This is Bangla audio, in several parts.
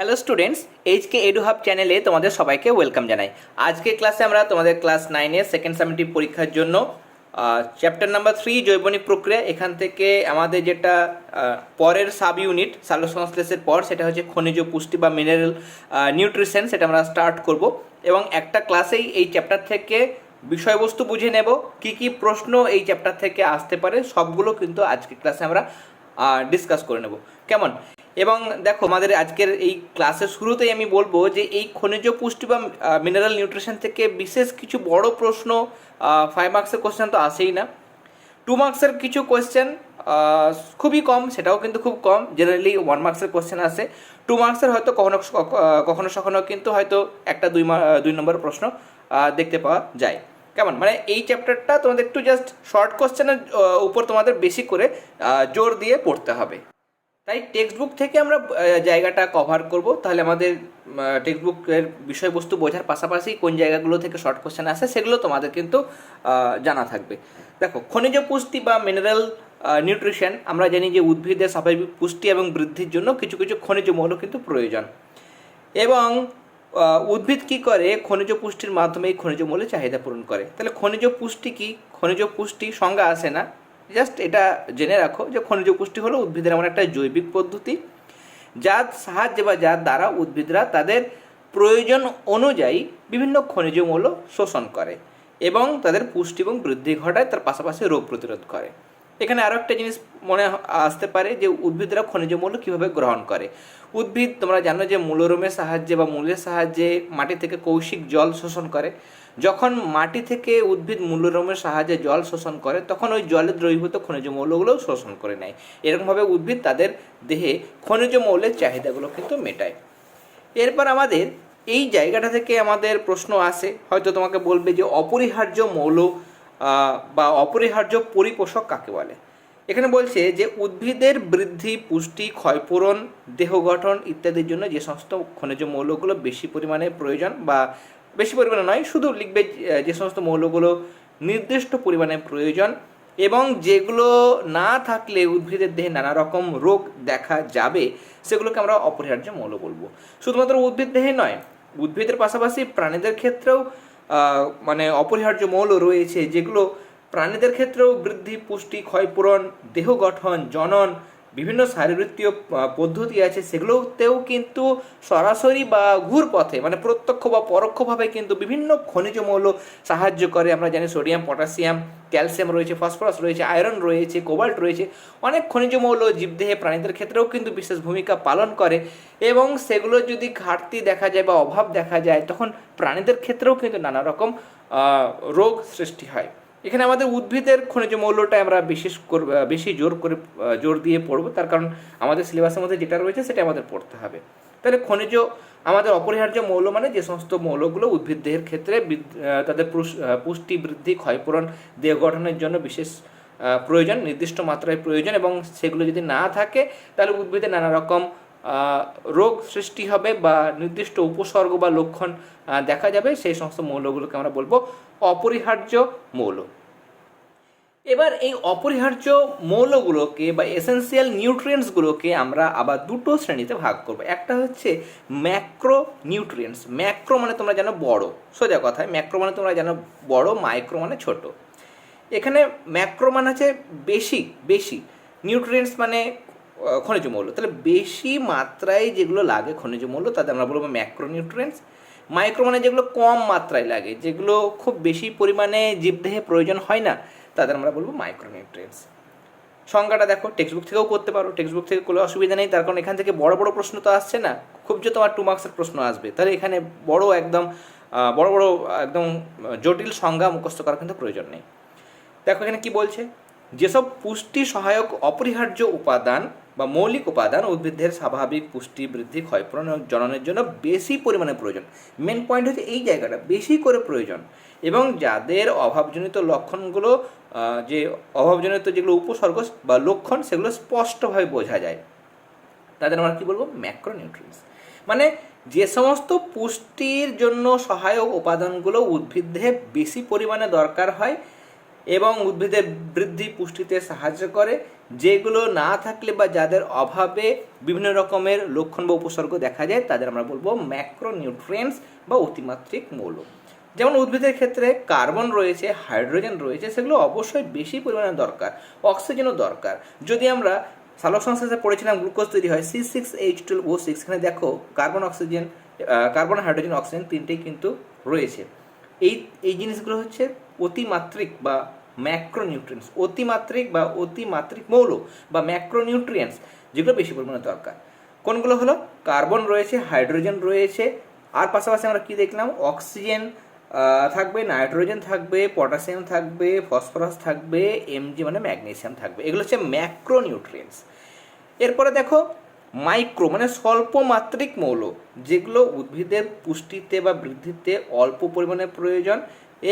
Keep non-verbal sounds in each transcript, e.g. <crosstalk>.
Hello students HK edu hub চ্যানেলে তোমাদের সবাইকে ওয়েলকাম জানাই। আজকে ক্লাসে আমরা তোমাদের ক্লাস নাইনের সেকেন্ড সামেটিভ পরীক্ষার জন্য চ্যাপ্টার নাম্বার থ্রি জৈবনিক প্রক্রিয়া, এখান থেকে আমাদের যেটা পরের সাব ইউনিট সালোকসংশ্লেষের পর, সেটা হচ্ছে খনিজ পুষ্টি বা মিনারেল নিউট্রিশন সেটা আমরা স্টার্ট করব। এবং একটা ক্লাসেই এই চ্যাপ্টার থেকে বিষয়বস্তু বুঝে নেব, কি কি প্রশ্ন এই চ্যাপ্টার থেকে আসতে পারে, সবগুলো কিন্তু আজকে ক্লাসে আমরা ডিসকাস করে নেব। কেমন? এবং দেখো আমাদের আজকের এই ক্লাসের শুরুতেই আমি বলব যে এই খনিজ পুষ্টি বা মিনারেল নিউট্রিশন থেকে বিশেষ কিছু বড় প্রশ্ন ফাইভ মার্কসের কোশ্চেন তো আসেই না। টু মার্কসের কিছু কোয়েশ্চেন খুবই কম, সেটাও কিন্তু খুব কম। জেনারেলি ওয়ান মার্কসের কোয়েশ্চেন আসে। টু মার্কসের হয়তো কখনো কখনো সখনো কিন্তু হয়তো একটা, দুই দুই নম্বর প্রশ্ন দেখতে পাওয়া যায়। কেমন? মানে এই চ্যাপ্টারটা তোমাদের একটু জাস্ট শর্ট কোশ্চেনের উপর তোমাদের বেশি করে জোর দিয়ে পড়তে হবে। তাই টেক্সট বুক থেকে আমরা জায়গাটা কভার করব। তাহলে আমাদের টেক্সট বুকের বিষয়বস্তু বোঝার পাশাপাশি কোন জায়গাগুলো থেকে শর্ট কোশ্চেন আসে সেগুলো তোমাদের কিন্তু জানা থাকবে। দেখো, খনিজ পুষ্টি বা মিনারেল নিউট্রিশন আমরা জানি যে উদ্ভিদের স্বাভাবিক পুষ্টি এবং বৃদ্ধির জন্য কিছু কিছু খনিজ মৌল কিন্তু প্রয়োজন। এবং উদ্ভিদ কি করে? খনিজ পুষ্টির মাধ্যমে খনিজ মৌলের চাহিদা পূরণ করে। তাহলে খনিজ পুষ্টি কি? খনিজ পুষ্টি সংজ্ঞা আসে না। জাস্ট এটা জেনে রাখো যে খনিজ পুষ্টি হলো উদ্ভিদের এমন একটা জৈবিক পদ্ধতি, যার সাহায্যে বা যার দ্বারা উদ্ভিদরা তাদের প্রয়োজন অনুযায়ী বিভিন্ন খনিজ মৌল শোষণ করে এবং তাদের পুষ্টি এবং বৃদ্ধি ঘটায়, তার পাশাপাশি রোগ প্রতিরোধ করে। এখানে আরও একটা জিনিস মনে আসতে পারে যে উদ্ভিদরা খনিজ মৌল কীভাবে গ্রহণ করে। উদ্ভিদ তোমরা জানো যে মূলরোমের সাহায্যে বা মূলের সাহায্যে মাটি থেকে কৌশিক জল শোষণ করে। যখন মাটি থেকে উদ্ভিদ মূলরোমের সাহায্যে জল শোষণ করে, তখন ওই জলে দ্রবীভূত খনিজ মৌলগুলোও শোষণ করে নেয়। এরকমভাবে উদ্ভিদ তাদের দেহে খনিজ মৌলের চাহিদাগুলো কিন্তু মেটায়। এরপর আমাদের এই জায়গাটা থেকে আমাদের প্রশ্ন আসে, হয়তো তোমাকে বলবে যে অপরিহার্য মৌল বা অপরিহার্য পরিপোষক কাকে বলে? এখানে বলছে যে উদ্ভিদের বৃদ্ধি, পুষ্টি, ক্ষয়পূরণ, দেহ গঠন ইত্যাদির জন্য যে সমস্ত খনিজ মৌলগুলো বেশি পরিমাণে প্রয়োজন বা বেশি পরিমাণে নয়, শুধু লিখবে যে- সমস্ত মৌলগুলো নির্দিষ্ট পরিমাণে প্রয়োজন এবং যেগুলো না থাকলে উদ্ভিদের দেহে নানা রকম রোগ দেখা যাবে, সেগুলোকে আমরা অপরিহার্য মৌল বলব। শুধুমাত্র উদ্ভিদ দেহে নয়, উদ্ভিদের পাশাপাশি প্রাণীদের ক্ষেত্রেও মানে অপরিহার্য মৌল রয়েছে যেগুলো প্রাণীদের ক্ষেত্রেও বৃদ্ধি, পুষ্টি, ক্ষয়পূরণ, দেহ গঠন, জনন বিভিন্ন শারীরবৃত্তীয় পদ্ধতি আছে, সেগুলোতেও কিন্তু সরাসরি বা ঘুর পথে মানে প্রত্যক্ষ বা পরোক্ষভাবে কিন্তু বিভিন্ন খনিজ মৌল সাহায্য করে। আমরা জানি সোডিয়াম, পটাশিয়াম, ক্যালসিয়াম রয়েছে, ফসফরাস রয়েছে, আয়রন রয়েছে, কোবাল্ট রয়েছে। অনেক খনিজ মৌল জীবদেহে প্রাণীদের ক্ষেত্রেও কিন্তু বিশেষ ভূমিকা পালন করে এবং সেগুলো যদি ঘাটতি দেখা যায় বা অভাব দেখা যায়, তখন প্রাণীদের ক্ষেত্রেও কিন্তু নানা রকম রোগ সৃষ্টি হয়। এখানে আমাদের উদ্ভিদের খনিজ মৌলটা আমরা বিশেষ বেশি জোর করে জোর দিয়ে পড়ব। তার কারণ আমাদের সিলেবাসের মধ্যে যেটা রয়েছে সেটা আমাদের পড়তে হবে। তাহলে খনিজ, আমাদের অপরিহার্য মৌল মানে যে সমস্ত মৌলগুলো উদ্ভিদ দেহের ক্ষেত্রে তাদের পুষ- পুষ্টি বৃদ্ধি, ক্ষয়পূরণ, দেহ গঠনের জন্য বিশেষ প্রয়োজন, নির্দিষ্ট মাত্রায় প্রয়োজন এবং সেগুলো যদি না থাকে, তাহলে উদ্ভিদে নানা রকম রোগ সৃষ্টি হবে বা নির্দিষ্ট উপসর্গ বা লক্ষণ দেখা যাবে, সেই সমস্ত মৌলগুলোকে আমরা বলব অপরিহার্য মৌল। এবার এই অপরিহার্য মৌলগুলোকে বা এসেন্সিয়াল নিউট্রিয়েন্টসগুলোকে আমরা আবার দুটো শ্রেণীতে ভাগ করব। একটা হচ্ছে ম্যাক্রো নিউট্রিয়েন্টস ম্যাক্রো মানে তোমরা জানো বড়। সোজা কথায় ম্যাক্রো মানে তোমরা জানো বড় মাইক্রো মানে ছোট। এখানে ম্যাক্রো মানে হচ্ছে বেশি বেশি। নিউট্রিয়েন্টস মানে খনিজ মৌল। তাহলে বেশি মাত্রায় যেগুলো লাগে খনিজ মৌল তাদের আমরা বলব ম্যাক্রো নিউট্রিয়েন্টস মাইক্রো মানে যেগুলো কম মাত্রায় লাগে, যেগুলো খুব বেশি পরিমাণে জীবদেহে প্রয়োজন হয় না, তাদের আমরা বলব মাইক্রো নিউট্রিয়েন্টস সংজ্ঞাটা দেখো টেক্সট বুক থেকেও করতে পারো টেক্সট বুক থেকে কোনো অসুবিধা নেই, তার কারণ এখান থেকে বড় বড় প্রশ্ন তো আসছে না। খুব যে তোমার টু মার্কসের প্রশ্ন আসবে, তাহলে এখানে বড় একদম বড় বড় একদম জটিল সংজ্ঞা মুখস্থ করার কিন্তু প্রয়োজন নেই। দেখো এখানে কি বলছে? যেসব পুষ্টি সহায়ক অপরিহার্য উপাদান বা মৌলিক উপাদান উদ্ভিদের স্বাভাবিক পুষ্টি বৃদ্ধি, ক্ষয়পূরণ জননের জন্য বেশি পরিমাণে প্রয়োজন। মেন পয়েন্ট হচ্ছে এই জায়গাটা, বেশি করে প্রয়োজন। এবং যাদের অভাবজনিত লক্ষণগুলো যে অভাবজনিত যেগুলো উপসর্গ বা লক্ষণ, সেগুলো স্পষ্টভাবে বোঝা যায়। তাদের আমরা কি বলব? ম্যাক্রোনিউট্রিয়েন্টস মানে যে সমস্ত পুষ্টির জন্য সহায়ক উপাদানগুলো উদ্ভিদে বেশি পরিমাণে দরকার হয় এবং উদ্ভিদের বৃদ্ধি পুষ্টিতে সাহায্য করে, যেগুলো না থাকলে বা যাদের অভাবে বিভিন্ন রকমের লক্ষণ বা উপসর্গ দেখা যায়, তাদের আমরা বলব ম্যাক্রোনিউট্রিয়েন্টস বা অতিমাত্রিক মৌল। যেমন উদ্ভিদের ক্ষেত্রে কার্বন রয়েছে, হাইড্রোজেন রয়েছে, সেগুলো অবশ্যই বেশি পরিমাণে দরকার, অক্সিজেনও দরকার। যদি আমরা সালোক সংশ্লেষে পড়েছিলাম, গ্লুকোজ তৈরি হয় C six H twelve O six এখানে দেখো carbon oxygen carbon, hydrogen, oxygen তিনটেই কিন্তু রয়েছে। এই এই জিনিসগুলো হচ্ছে অতিমাত্রিক বা ম্যাক্রোনিউট্রিয়েন্টস অতিমাত্রিক বা অতিমাত্রিক মৌল বা ম্যাক্রোনিউট্রিয়েন্টস যেগুলো বেশি পরিমাণে দরকার। কোনগুলো হলো? কার্বন রয়েছে, হাইড্রোজেন রয়েছে, আর পাশাপাশি আমরা কি দেখলাম? অক্সিজেন থাকবে, নাইট্রোজেন থাকবে, পটাশিয়াম থাকবে, ফসফরাস থাকবে এমজি মানে ম্যাগনেসিয়াম থাকবে। এগুলো হচ্ছে ম্যাক্রোনিউট্রিয়েন্টস এরপরে দেখো মাইক্রো মানে স্বল্প মাত্রিক মৌল, যেগুলো উদ্ভিদের পুষ্টিতে বা বৃদ্ধিতে অল্প পরিমাণে প্রয়োজন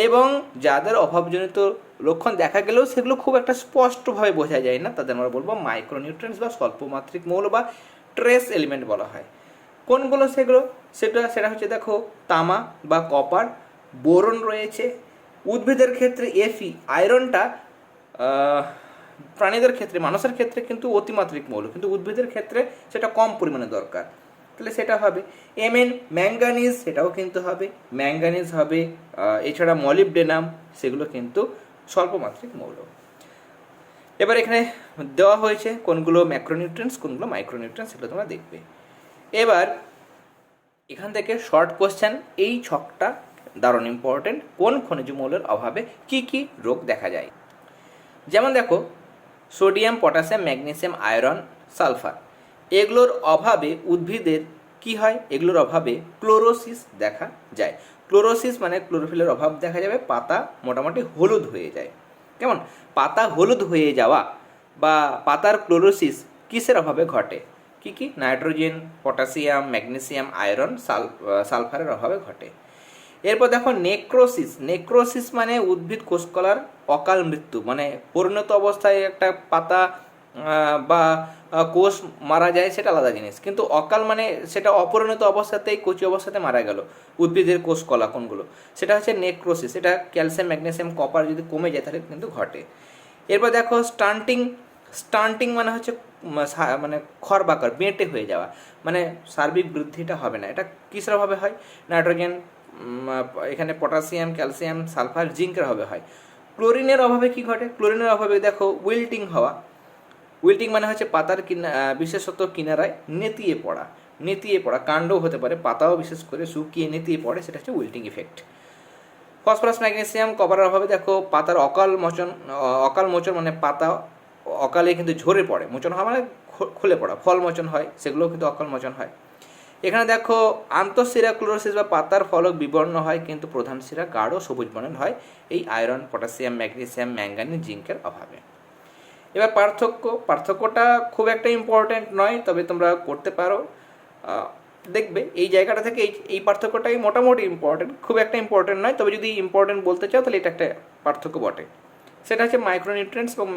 এবং যাদের অভাবজনিত লক্ষণ দেখা গেলেও সেগুলো খুব একটা স্পষ্টভাবে বোঝা যায় না। তাদের আমরা বলব মাইক্রোনিউট্রিয়েন্টস বা স্বল্প মাত্রিক মৌল বা ট্রেস এলিমেন্ট বলা হয়। কোনগুলো সেগুলো? সেটা সেটা হচ্ছে দেখো, তামা বা কপার বোরন রয়েছে। উদ্ভিদের ক্ষেত্রে এফি আয়রনটা প্রাণীদের ক্ষেত্রে, মানুষের ক্ষেত্রে কিন্তু অতিমাত্রিক মৌল। কিন্তু উদ্ভিদের ক্ষেত্রে সেটা কম পরিমাণে দরকার। তাহলে সেটা হবে। এমএন ম্যাঙ্গানিজ, সেটাও কিন্তু হবে। ম্যাঙ্গানিজ হবে এছাড়া মলিবডেনাম সেগুলো কিন্তু স্বল্পমাত্রিক মৌল। এবার এখানে দেওয়া হয়েছে কোনগুলো ম্যাক্রোনিউট্রিয়েন্টস, কোনগুলো মাইক্রোনিউট্রিয়েন্টস সেগুলো তোমরা দেখবে। এবার এখান থেকে শর্ট কোশ্চেন, এই ছকটা দারুণ ইম্পর্টেন্ট কোন খনিজ মৌলের অভাবে কি কি রোগ দেখা যায়? যেমন দেখো, sodium, potassium, magnesium, iron, sulphur, এগুলোর অভাবে উদ্ভিদের কি হয়? এগুলোর অভাবে ক্লোরোসিস দেখা যায়। ক্লোরোসিস মানে ক্লোরোফিলের অভাব দেখা যাবে, পাতা মোটামুটি হলুদ হয়ে যায়। কেমন? পাতা হলুদ হয়ে যাওয়া বা পাতার ক্লোরোসিস কিসের অভাবে ঘটে? কি কি? নাইট্রোজেন, পটাশিয়াম, ম্যাগনেসিয়াম, আয়রন, সাল, সালফারের অভাবে ঘটে। এরপর দেখো নেক্রোসিস। নেক্রোসিস মানে উদ্ভিদ কোষকলার অকাল মৃত্যু মানে পরিণত অবস্থায় একটা পাতা বা কোষ মারা যায় সেটা আলাদা জিনিস। কিন্তু অকাল মানে সেটা অপরিণত অবস্থাতেই কচি অবস্থাতে মারা গেল। উদ্ভিদের কোষ কলা কোনগুলো? সেটা হচ্ছে নেক্রোসিস। এটা ক্যালসিয়াম, ম্যাগনেসিয়াম, কপার যদি কমে যায় তাহলে কিন্তু ঘটে। এরপর দেখো স্টান্টিং স্টান্টিং মানে হচ্ছে মানে খরবাকার, বেঁটে হয়ে যাওয়া। মানে সার্বিক বৃদ্ধিটা হবে না। এটা কিসের অভাবে হয়? নাইট্রোজেন এখানে পটাশিয়াম, ক্যালসিয়াম, সালফার, জিঙ্কের অভাবে হয়। ক্লোরিনের অভাবে কি ঘটে? ক্লোরিনের অভাবে দেখো উইল্টিং হওয়া। উইল্টিং মানে হচ্ছে পাতার কিনা বিশেষত কিনারায় নেতিয়ে পড়া নেতিয়ে পড়া, কাণ্ডও হতে পারে, পাতাও বিশেষ করে শুকিয়ে নেতিয়ে পড়ে, সেটা হচ্ছে উইল্টিং ইফেক্ট ফসফরাস ম্যাগনেসিয়াম কপারের অভাবে দেখো পাতার অকাল মোচন অকাল মোচন মানে পাতা অকালে কিন্তু ঝরে পড়ে। মোচন হয় মানে খুলে পড়া, ফল মোচন হয়, সেগুলোও কিন্তু অকাল মোচন হয়। এখানে দেখো আন্তঃশিরা ক্লোরোসিস বা পাতার ফলক বিবর্ণ হয়, কিন্তু প্রধান শিরা গাঢ় সবুজ বর্ণের হয়, এই আয়রন পটাশিয়াম ম্যাগনেসিয়াম ম্যাঙ্গানিজ জিঙ্কের অভাবে। এবার পার্থক্য, পার্থক্যটা খুব একটা ইম্পর্ট্যান্ট নয়, তবে তোমরা করতে পারো। দেখবে এই জায়গাটা থেকে এই এই পার্থক্যটাই মোটামুটি ইম্পর্টেন্ট খুব একটা ইম্পর্টেন্ট নয়, তবে যদি ইম্পর্টেন্ট বলতে চাও তাহলে এটা একটা পার্থক্য বটে। সেটা হচ্ছে মাইক্রোনিউট্রিয়েন্টস এবং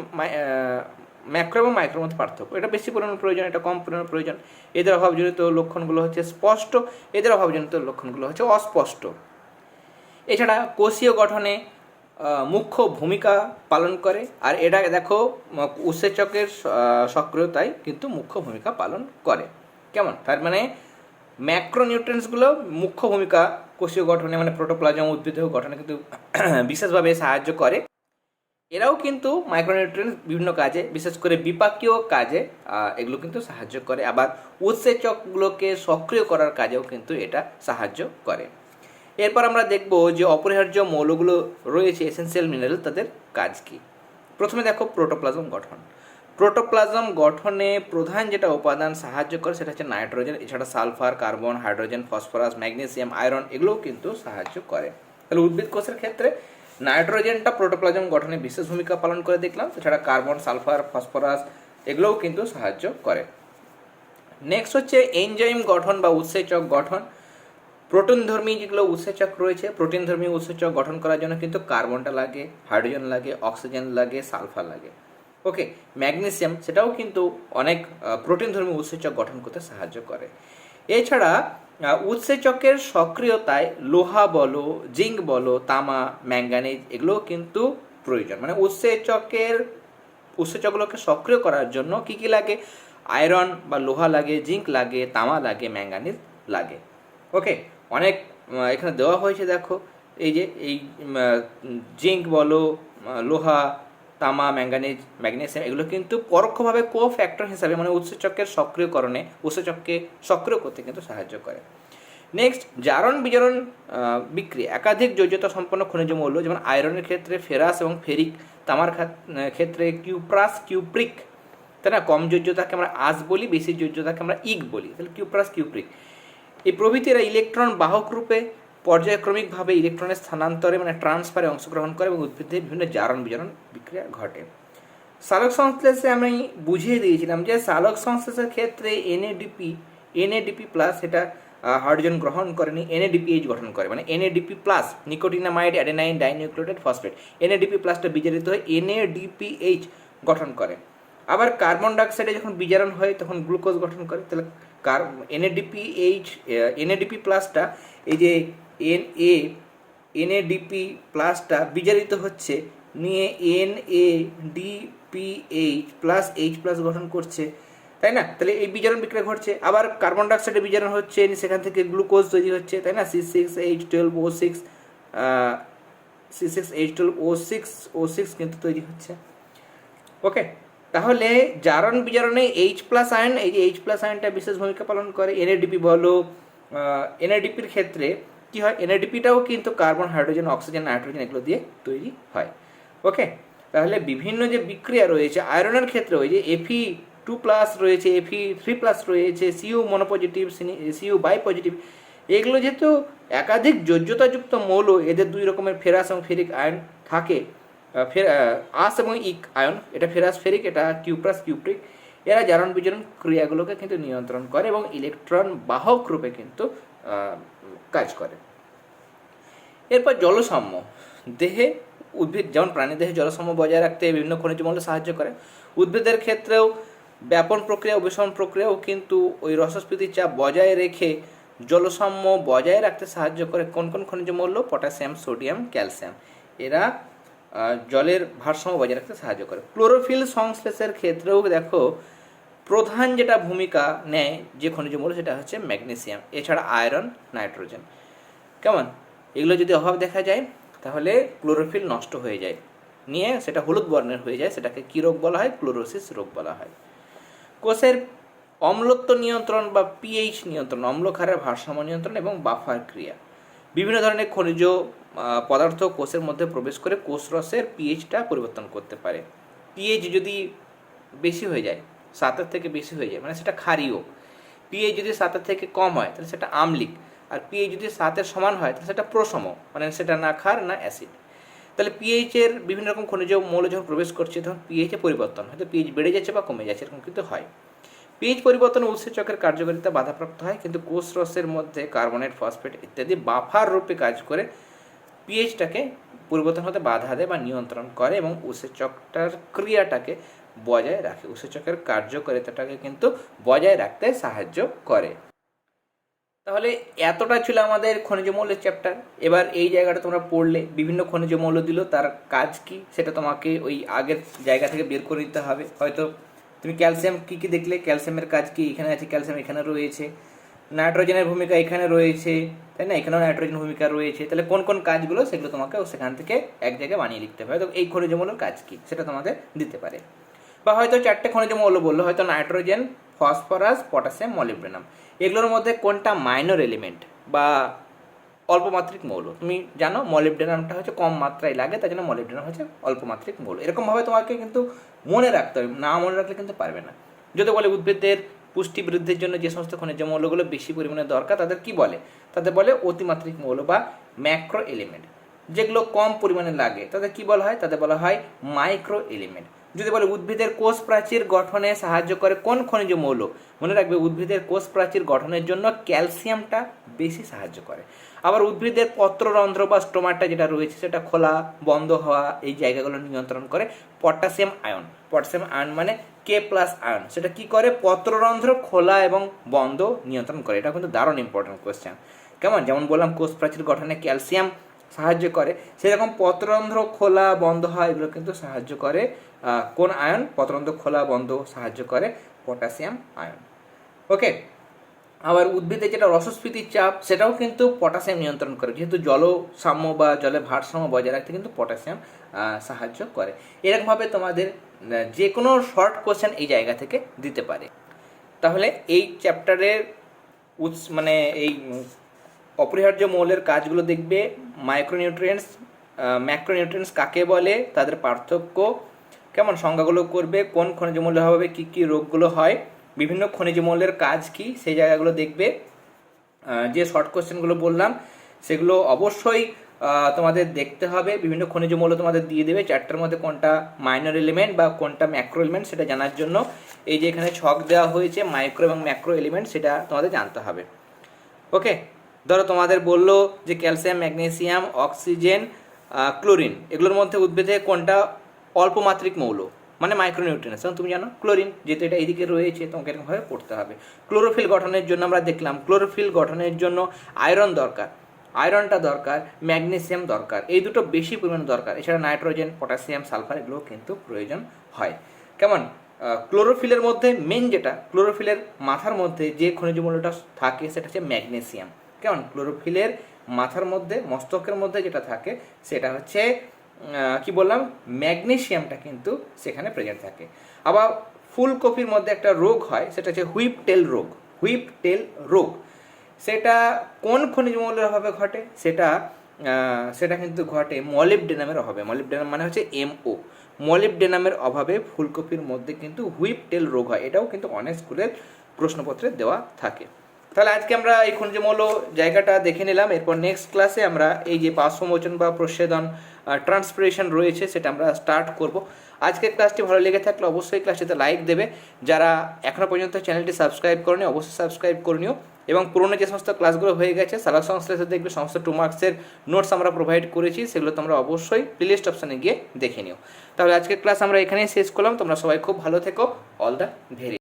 ম্যাক্রো এবং মাইক্রোর মধ্যে পার্থক্য। এটা বেশি পরিমাণ প্রয়োজন, এটা কম পরিমাণ প্রয়োজন। এদের অভাবজনিত লক্ষণগুলো হচ্ছে স্পষ্ট, এদের অভাবজনিত লক্ষণগুলো হচ্ছে অস্পষ্ট। এছাড়া কোষীয় গঠনে মুখ্য ভূমিকা পালন করে। আর এটা দেখো, উৎসেচকের সক্রিয়তায় কিন্তু মুখ্য ভূমিকা পালন করে। কেমন? তার মানে ম্যাক্রোনিউট্রিয়েন্টসগুলো মুখ্য ভূমিকা, কোষীয় গঠনে মানে প্রোটোপ্লাজম উদ্ভিদীয় গঠনে কিন্তু <clears throat> বিশেষভাবে সাহায্য করে। এরাও কিন্তু মাইক্রোনিউট্রিয়েন্টস বিভিন্ন কাজে, বিশেষ করে বিপাকীয় কাজে এগুলো কিন্তু সাহায্য করে। আবার উৎসেচকগুলোকে সক্রিয় করার কাজেও কিন্তু এটা সাহায্য করে। এরপর আমরা দেখব যে অপরিহার্য মৌলগুলো রয়েছে এসেন্সিয়াল মিনারেল তাদের কাজ কি? প্রথমে দেখো প্রোটোপ্লাজম গঠন। প্রোটোপ্লাজম গঠনে প্রধান যেটা উপাদান সাহায্য করে সেটা হচ্ছে নাইট্রোজেন এছাড়া sulphur carbon hydrogen phosphorus magnesium iron এগুলোও কিন্তু সাহায্য করে। তাহলে উদ্ভিদ কোষের ক্ষেত্রে নাইট্রোজেনটা প্রোটোপ্লাজম গঠনে বিশেষ ভূমিকা পালন করে দেখলাম, এছাড়া কার্বন সালফার ফসফরাস এগুলোও কিন্তু সাহায্য করে। নেক্সট হচ্ছে এনজাইম গঠন বা উৎসেচক গঠন। প্রোটিন ধর্মী যেগুলো উৎসেচক রয়েছে প্রোটিন ধর্মী উৎসেচক গঠন করার জন্য কিন্তু কার্বনটা লাগে, হাইড্রোজেন লাগে, অক্সিজেন লাগে, সালফার লাগে। ওকে, ম্যাগনেসিয়াম সেটাও কিন্তু অনেক প্রোটিন ধর্মী উৎসেচক গঠন করতে সাহায্য করে। এছাড়া উৎসেচকের সক্রিয়তায় লোহা বলো, জিঙ্ক বলো, তামা ম্যাঙ্গানিজ এগুলোও কিন্তু প্রয়োজন। মানে উৎসেচকের, উৎসেচকগুলোকে সক্রিয় করার জন্য কি কি লাগে? আয়রন বা লোহা লাগে, জিঙ্ক লাগে, তামা লাগে ম্যাঙ্গানিজ লাগে। ওকে অনেক এখানে দেওয়া হয়েছে দেখো এই যে এই জিঙ্ক বলো লোহা তামা ম্যাঙ্গানিজ ম্যাগনেসিয়াম এগুলো কিন্তু পরোক্ষভাবে কো ফ্যাক্টর হিসাবে মানে উৎসেচকের সক্রিয়করণে উৎসেচককে সক্রিয় করতে কিন্তু সাহায্য করে। নেক্সট জারণ বিজারণ আহ, বিক্রিয়া। একাধিক যোজ্যতা সম্পন্ন খনিজ মৌল যেমন আয়রনের ক্ষেত্রে ফেরাস এবং ফেরিক তামার ক্ষেত্রে কিউপ্রাস কিউপ্রিক তাই না? কম যোজ্যতাকে আমরা আস বলি বেশি যোজ্যতাকে আমরা ইক বলি তাহলে কিউপ্রাস কিউপ্রিক। এই প্রভৃতিরা ইলেকট্রন বাহক রূপে পর্যায়ক্রমিকভাবে ইলেকট্রনের স্থানান্তরে মানে ট্রান্সফারে অংশগ্রহণ করে এবং উদ্ভিদে বিভিন্ন জারণ বিজারণ বিক্রিয়া ঘটে। সালক সংশ্লেষে আমি বুঝিয়ে দিয়েছিলাম যে সালক সংশ্লেষের ক্ষেত্রে এনএডিপি এনএডিপি প্লাস এটা হাইড্রোজেন গ্রহণ করেনি এনএডিপিএইচ গঠন করে মানে NADP plus nicotinamide, adenine, dinucleotide, phosphate. NADP প্লাসটা বিজারিত হয়ে এনএডিপিএইচ গঠন করে। আবার কার্বন ডাইঅক্সাইডে যখন বিজারণ হয়, তখন গ্লুকোজ গঠন করে, তাহলে কার এনএডিপিএইচ এনএডিপি প্লাসটা এই যে এন এ এনএডিপি প্লাসটা বিজারিত হচ্ছে, নিয়ে N A DPH plus H plus গঠন করছে, তাই না? তাহলে এই বিজারণ বিক্রিয়া ঘটছে। আবার কার্বন ডাইঅক্সাইডের বিজারণ হচ্ছে সেখান থেকে গ্লুকোজ তৈরি হচ্ছে, তাই না? C six H twelve O six C six H twelve O six O six কিন্তু তৈরি হচ্ছে। ওকে? তাহলে জারণ বিজারণে এইচ প্লাস আয়ন এই যে এইচ প্লাস আয়নটা বিশেষ ভূমিকা পালন করে এনএডিপি বলো এনএডিপির ক্ষেত্রে কি হয়? এনএডিপিটাও কিন্তু কার্বন হাইড্রোজেন অক্সিজেন নাইট্রোজেন এগুলো দিয়ে তৈরি হয়। ওকে তাহলে বিভিন্ন যে বিক্রিয়া রয়েছে আয়রনের ক্ষেত্রে ওই যে এফি টু প্লাস রয়েছে এফি থ্রি প্লাস রয়েছে CU monopositive CU bipositive এগুলো যেহেতু একাধিক যোজ্যতাযুক্ত মৌল, এদের দুই রকমের ফেরাস এবং ফেরিক আয়ন থাকে আস এবং ইক আয়ন, এটা ফেরাস ফেরিক এটা কিউপ্রাস কিউপ্রিক। এরা জারণ বিজারণ ক্রিয়াগুলোকে কিন্তু নিয়ন্ত্রণ করে এবং ইলেকট্রন বাহক রূপে কিন্তু কাজ করে। এরপর জলসাম্য। দেহে উদ্ভিদ, যেমন প্রাণী দেহে জলসাম্য বজায় রাখতে বিভিন্ন খনিজ মৌল সাহায্য করে। উদ্ভিদের ক্ষেত্রেও ব্যাপন প্রক্রিয়া ও প্রক্রিয়াও কিন্তু ওই রসস্ফীতির চাপ বজায় রেখে জলসাম্য বজায় রাখতে সাহায্য করে। কোন কোন খনিজ মূল্য পটাশিয়াম, সোডিয়াম, ক্যালসিয়াম। এরা জলের ভারসাম্য বজায় রাখতে সাহায্য করে। ক্লোরোফিল সংশ্লেষের ক্ষেত্রেও দেখো, প্রধান যেটা ভূমিকা নেয় যে খনিজ মৌল, সেটা হচ্ছে ম্যাগনেসিয়াম, এছাড়া আয়রন, নাইট্রোজেন। কেমন? এগুলো যদি অভাব দেখা যায়, তাহলে ক্লোরোফিল নষ্ট হয়ে যায়। নিয়ে সেটা হলুদ বর্ণের হয়ে যায়, সেটাকে কী রোগ বলা হয়? ক্লোরোসিস রোগ বলা হয়। কোষের অম্লত্ব নিয়ন্ত্রণ বা পিএইচ নিয়ন্ত্রণ, অম্লক্ষারের ভারসাম্য নিয়ন্ত্রণ এবং বাফার ক্রিয়া। বিভিন্ন ধরনের খনিজ পদার্থ কোষের মধ্যে প্রবেশ করে কোষরসের পিএইচটা পরিবর্তন করতে পারে। পিএইচ যদি বেশি হয়ে যায়, সাতের থেকে বেশি হয়ে যায় মানে সেটা ক্ষারীয় পিএইচ যদি সাতের থেকে কম হয়, তাহলে সেটা আম্লিক, আর পিএইচ যদি সাতের সমান হয়, তাহলে সেটা প্রসম মানে সেটা না ক্ষার, না অ্যাসিড। তাহলে পিএইচ এর বিভিন্ন রকম খনিজ মৌল যখন প্রবেশ করছে, তখন পিএইচ পরিবর্তন হয়তো পিএইচ বেড়ে যাচ্ছে বা কমে যাচ্ছে, এরকম কিন্তু হয়। পিএইচ পরিবর্তন উৎসেচকের কার্যকারিতা বাধাপ্রাপ্ত হয়, কিন্তু কোষ রসের মধ্যে কার্বনেট ফসফেট ইত্যাদি বাফার রূপে কাজ করে পিএইচটাকে পরিবর্তন হতে বাধা দেয় বা নিয়ন্ত্রণ করে এবং উৎসেচকটার ক্রিয়াটাকে বজায় রাখে। উৎসেচকের কার্যকারিতাটাকে কিন্তু বজায় রাখতে সাহায্য করে। তাহলে এতটা ছিল আমাদের খনিজ মৌলের চ্যাপ্টার এবার এই জায়গাটা তোমরা পড়লে, বিভিন্ন খনিজ মৌল দিল, তার কাজ কি সেটা তোমাকে ওই আগের জায়গা থেকে বের করে দিতে হবে। হয়তো তুমি ক্যালসিয়াম কি কি দেখলে? ক্যালসিয়ামের কাজ কি এখানে আছে? ক্যালসিয়াম এখানে রয়েছে। নাইট্রোজেনের ভূমিকা এখানে রয়েছে, তাই না? এখানেও নাইট্রোজেন ভূমিকা রয়েছে। তাহলে কোন কোন কাজগুলো সেগুলো তোমাকে সেখান থেকে এক জায়গায় বানিয়ে লিখতে হবে। তো এই খনিজ মৌলের কাজ কি? সেটা তোমাদের দিতে পারে। বা হয়তো চারটে খনিজ মৌল বলল, হয়তো নাইট্রোজেন, ফসফরাস, পটাশিয়াম মলিবডেনাম এগুলোর মধ্যে কোনটা মাইনর এলিমেন্ট বা অল্পমাত্রিক মৌল? তুমি জানো মলিবডেনামটা হচ্ছে কম মাত্রায় লাগে, তাই জন্য মলিবডেনাম হচ্ছে অল্পমাত্রিক মৌল। এরকমভাবে তোমাকে কিন্তু মনে রাখতে হবে, না মনে রাখলে কিন্তু পারবে না। যদি বলে উদ্ভিদের পুষ্টি বৃদ্ধির জন্য যে সমস্ত খনিজ মৌলগুলো বেশি পরিমাণে দরকার, তাদের কি বলে? তাদের বলে অতিমাত্রিক মৌল বা ম্যাক্রো এলিমেন্ট। যেগুলো কম পরিমাণে লাগে, তাদের কি বলা হয়? তাদের বলা হয় মাইক্রো এলিমেন্ট। যদি বলে উদ্ভিদের কোষ প্রাচীর গঠনে সাহায্য করে কোন খনিজ মৌল? মনে রাখবে উদ্ভিদের কোষ প্রাচীর গঠনের জন্য ক্যালসিয়ামটা বেশি সাহায্য করে। আবার উদ্ভিদের পত্ররন্ধ্র বা স্টোমাটা যেটা রয়েছে সেটা খোলা, বন্ধ হওয়া, এই জায়গাগুলো নিয়ন্ত্রণ করে পটাশিয়াম আয়ন। পটাশিয়াম আয়ন মানে কে প্লাস আয়ন সেটা কি করে? পত্ররন্ধ্র খোলা এবং বন্ধ নিয়ন্ত্রণ করে। এটা কিন্তু দারুণ ইম্পর্টেন্ট কোয়েশ্চেন কেমন? যেমন বললাম কোষ প্রাচীর গঠনে ক্যালসিয়াম সাহায্য করে। সেরকম পত্ররন্ধ্র খোলা বন্ধ হয়, এগুলো কিন্তু সাহায্য করে কোন আয়ন? পত্ররন্ধ্র খোলা বন্ধ সাহায্য করে পটাশিয়াম আয়ন। ওকে, আবার উদ্ভিদে যেটা রসস্ফীতির চাপ, সেটাও কিন্তু পটাশিয়াম নিয়ন্ত্রণ করে। যেহেতু জলসাম্য বা জলের ভারসাম্য বজায় রাখতে কিন্তু পটাশিয়াম সাহায্য করে। এরকমভাবে তোমাদের যে কোনো শর্ট কোশ্চেন এই জায়গা থেকে দিতে পারে। তাহলে এই চ্যাপ্টারের উৎস মানে এই অপরিহার্য মৌলের কাজগুলো দেখবে মাইক্রোনিউট্রিয়েন্টস ম্যাক্রোনিউট্রিয়েন্টস কাকে বলে, তাদের পার্থক্য, কেমন সংজ্ঞাগুলো করবে, কোন খনিজ মৌলের অভাবে কী কী রোগগুলো হয়, বিভিন্ন খনিজ মৌলের কাজ কি, সেই জায়গাগুলো দেখবে। যে শর্ট কোশ্চেনগুলো বললাম, সেগুলো অবশ্যই তোমাদের দেখতে হবে। বিভিন্ন খনিজ মৌল তোমাদের দিয়ে দেবে, চারটার মধ্যে কোনটা মাইনর এলিমেন্ট বা কোনটা ম্যাক্রো এলিমেন্ট সেটা জানার জন্য। এই যে এখানে ছক দেওয়া হয়েছে মাইক্রো এবং ম্যাক্রো এলিমেন্ট সেটা তোমাদের জানতে হবে। ওকে ধরো তোমাদের বলল যে ক্যালসিয়াম, ম্যাগনেসিয়াম, অক্সিজেন ক্লোরিন, এগুলোর মধ্যে উদ্ভিদে কোনটা অল্প মাত্রিক মৌল? মানে মাইক্রোনিউট্রিয়েন্টস তুমি জানো, ক্লোরিন যেহেতু এটা এইদিকে রয়েছে, তোমাকে এরকমভাবে পড়তে হবে। ক্লোরোফিল গঠনের জন্য আমরা দেখলাম ক্লোরোফিল গঠনের জন্য আয়রন দরকার আয়রনটা দরকার ম্যাগনেসিয়াম দরকার, এই দুটো বেশি পরিমাণে দরকার। এছাড়া নাইট্রোজেন পটাশিয়াম সালফার এগুলো কিন্তু প্রয়োজন হয়। কেমন? ক্লোরোফিলের মধ্যে মেন যেটা ক্লোরোফিলের মাথার মধ্যে যে খনিজ মূল্যটা থাকে সেটা হচ্ছে ম্যাগনেসিয়াম কেমন ক্লোরোফিলের মাথার মধ্যে, মস্তকের মধ্যে যেটা থাকে, সেটা হচ্ছে কি বললাম? ম্যাগনেশিয়ামটা কিন্তু সেখানে প্রেজেন্ট থাকে। আবার ফুলকপির মধ্যে একটা রোগ হয়, সেটা হচ্ছে হুইপ টেল রোগ। হুইপ টেল রোগ। সেটা কোন খনিজ মৌলের অভাবে ঘটে? সেটা সেটা কিন্তু ঘটে মলিবডেনামের অভাবে। মলিবডেনাম মানে হচ্ছে এমও। মলিবডেনামের অভাবে ফুলকপির মধ্যে কিন্তু হুইপ টেল রোগ হয়। এটাও কিন্তু অনেক স্কুলের প্রশ্নপত্রে দেওয়া থাকে। তাহলে আজকে আমরা এই খনিজ মৌল জায়গাটা দেখে নিলাম। এরপর নেক্সট ক্লাসে আমরা এই যে পার্শ্বমোচন বা প্রচ্ছেদন ট্রান্সপিরেশন রয়েছে সেটা আমরা স্টার্ট করব। আজকের ক্লাসটি ভালো লেগে থাকলে অবশ্যই ক্লাসটিতে লাইক দেবে। যারা এখনও পর্যন্ত চ্যানেলটি সাবস্ক্রাইব করেনি, অবশ্যই সাবস্ক্রাইব করে নিও। এবং পুরনো যে সমস্ত ক্লাসগুলো হয়ে গেছে সারা সংশ্লেষে দেখবে সমস্ত টু মার্কসের নোটস আমরা প্রোভাইড করেছি। সেগুলো তোমরা অবশ্যই প্লেলিস্ট অপশানে গিয়ে দেখে নিও। তাহলে আজকের ক্লাস আমরা এখানেই শেষ করলাম। তোমরা সবাই খুব ভালো থেকো। All the very